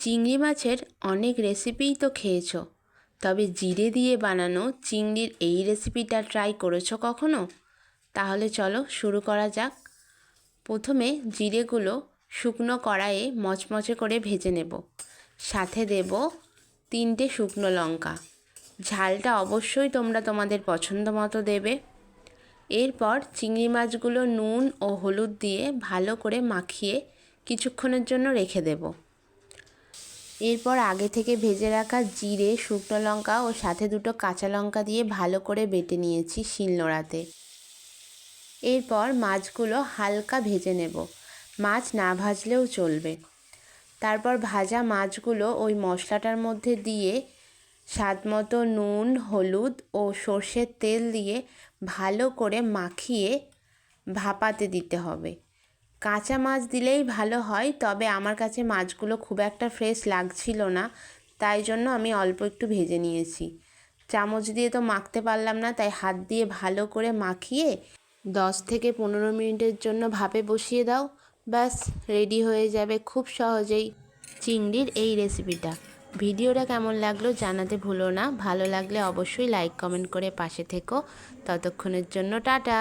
চিংড়ি মাছের অনেক রেসিপিই তো খেয়েছ। তবে জিরে দিয়ে বানানো চিংড়ির এই রেসিপিটা ট্রাই করেছ কখনো? তাহলে চলো শুরু করা যাক। প্রথমে জিরেগুলো শুকনো কড়াইয়ে মচমচে করে ভেজে নেব। সাথে দেব তিনটে শুকনো লঙ্কা। ঝালটা অবশ্যই তোমরা তোমাদের পছন্দ মতো দেবে। এরপর চিংড়ি মাছগুলো নুন ও হলুদ দিয়ে ভালো করে মাখিয়ে কিছুক্ষণের জন্য রেখে দেবো। এরপর আগে থেকে ভেজে রাখা জিরে, শুকনো লঙ্কা ও সাথে দুটো কাঁচা লঙ্কা দিয়ে ভালো করে বেটে নিয়েছি শিলনোড়াতে। এরপর মাছগুলো হালকা ভেজে নেব। মাছ না ভাজলেও চলবে। তারপর ভাজা মাছগুলো ওই মশলাটার মধ্যে দিয়ে স্বাদ মতো নুন, হলুদ ও সর্ষের তেল দিয়ে ভালো করে মাখিয়ে ভাপাতে দিতে হবে। কাঁচা মাছ দিলেই ভালো হয়, তবে আমার কাছে মাছগুলো খুব একটা ফ্রেশ লাগছিল না, তাই জন্য আমি অল্প একটু ভেজে নিয়েছি। চামচ দিয়ে তো মাখতে পারলাম না, তাই হাত দিয়ে ভালো করে মাখিয়ে দশ থেকে পনেরো মিনিটের জন্য ভাপে বসিয়ে দাও। ব্যাস রেডি হয়ে যাবে খুব সহজেই চিংড়ির এই রেসিপিটা ভিডিওটা কেমন লাগল জানাতে ভুলো না, ভালো লাগলে অবশ্যই লাইক কমেন্ট করে পাশে থেকো। ততক্ষণের জন্য টাটা!